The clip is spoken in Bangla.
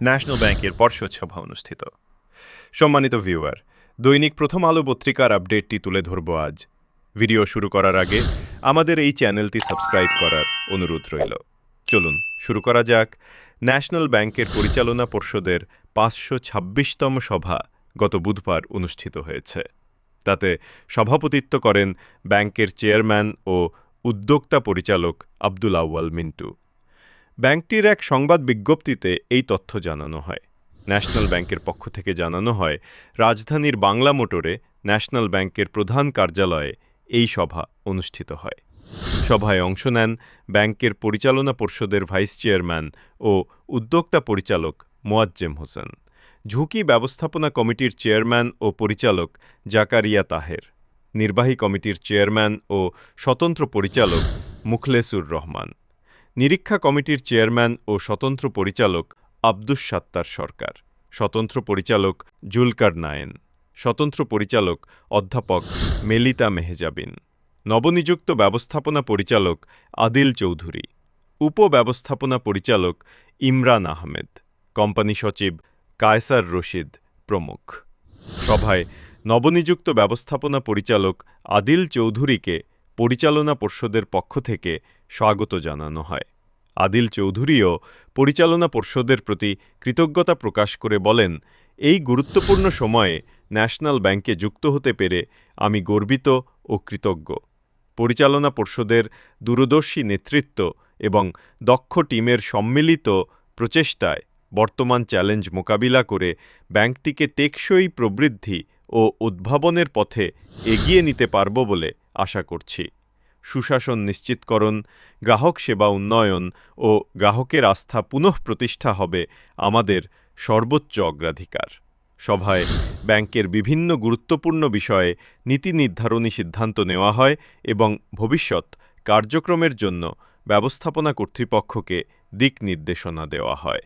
ন্যাশনাল ব্যাংকের পর্ষদ সভা অনুষ্ঠিত। সম্মানিত ভিউয়ার দৈনিক প্রথম আলো পত্রিকার আপডেটটি তুলে ধরব আজ। ভিডিও শুরু করার আগে আমাদের এই চ্যানেলটি সাবস্ক্রাইব করার অনুরোধ রইল। চলুন, শুরু করা যাক। ন্যাশনাল ব্যাংকের পরিচালনা পর্ষদের পাঁচশো ছাব্বিশতম সভা গত বুধবার অনুষ্ঠিত হয়েছে। তাতে সভাপতিত্ব করেন ব্যাংকের চেয়ারম্যান ও উদ্যোক্তা পরিচালক আব্দুল আউয়াল মিন্টু। ব্যাংকটির এক সংবাদ বিজ্ঞপ্তিতে এই তথ্য জানানো হয়। ন্যাশনাল ব্যাংকের পক্ষ থেকে জানানো হয়, রাজধানীর বাংলা মোটরে ন্যাশনাল ব্যাংকের প্রধান কার্যালয়ে এই সভা অনুষ্ঠিত হয়। সভায় অংশ নেন ব্যাংকের পরিচালনা পর্ষদের ভাইস চেয়ারম্যান ও উদ্যোক্তা পরিচালক মোয়াজ্জেম হোসেন। ঝুঁকি ব্যবস্থাপনা কমিটির চেয়ারম্যান ও পরিচালক জাকারিয়া তাহের। নির্বাহী কমিটির চেয়ারম্যান ও স্বতন্ত্র পরিচালক মুখলেসুর রহমান। নিরীক্ষা কমিটির চেয়ারম্যান ও স্বতন্ত্র পরিচালক আব্দুস সাত্তার সরকার, স্বতন্ত্র পরিচালক জুলকার নায়েন, স্বতন্ত্র পরিচালক অধ্যাপক মেলিতা মেহজাবিন, নবনিযুক্ত ব্যবস্থাপনা পরিচালক আদিল চৌধুরী উপব্যবস্থাপনা পরিচালক ইমরান আহমেদ, কোম্পানি সচিব কায়সার রশিদ প্রমুখ। সভায় নবনিযুক্ত ব্যবস্থাপনা পরিচালক আদিল চৌধুরীকে পরিচালনা পর্ষদের পক্ষ থেকে স্বাগত জানানো হয়। আদিল চৌধুরীও পরিচালনা পর্ষদের প্রতি কৃতজ্ঞতা প্রকাশ করে বলেন, এই গুরুত্বপূর্ণ সময়ে ন্যাশনাল ব্যাংকে যুক্ত হতে পেরে আমি গর্বিত ও কৃতজ্ঞ। পরিচালনা পর্ষদের দূরদর্শী নেতৃত্ব এবং দক্ষ টিমের সম্মিলিত প্রচেষ্টায় বর্তমান চ্যালেঞ্জ মোকাবিলা করে ব্যাংকটিকে টেকসই প্রবৃদ্ধি ও উদ্ভাবনের পথে এগিয়ে নিতে পারব বলে আশা করছি। সুশাসন নিশ্চিতকরণ, গ্রাহক সেবা উন্নয়ন ও গ্রাহকের আস্থা পুনঃপ্রতিষ্ঠা হবে আমাদের সর্বোচ্চ অগ্রাধিকার। সভায় ব্যাংকের বিভিন্ন গুরুত্বপূর্ণ বিষয়ে নীতি নির্ধারণী সিদ্ধান্ত নেওয়া হয় এবং ভবিষ্যৎ কার্যক্রমের জন্য ব্যবস্থাপনা কর্তৃপক্ষকে দিক নির্দেশনা দেওয়া হয়।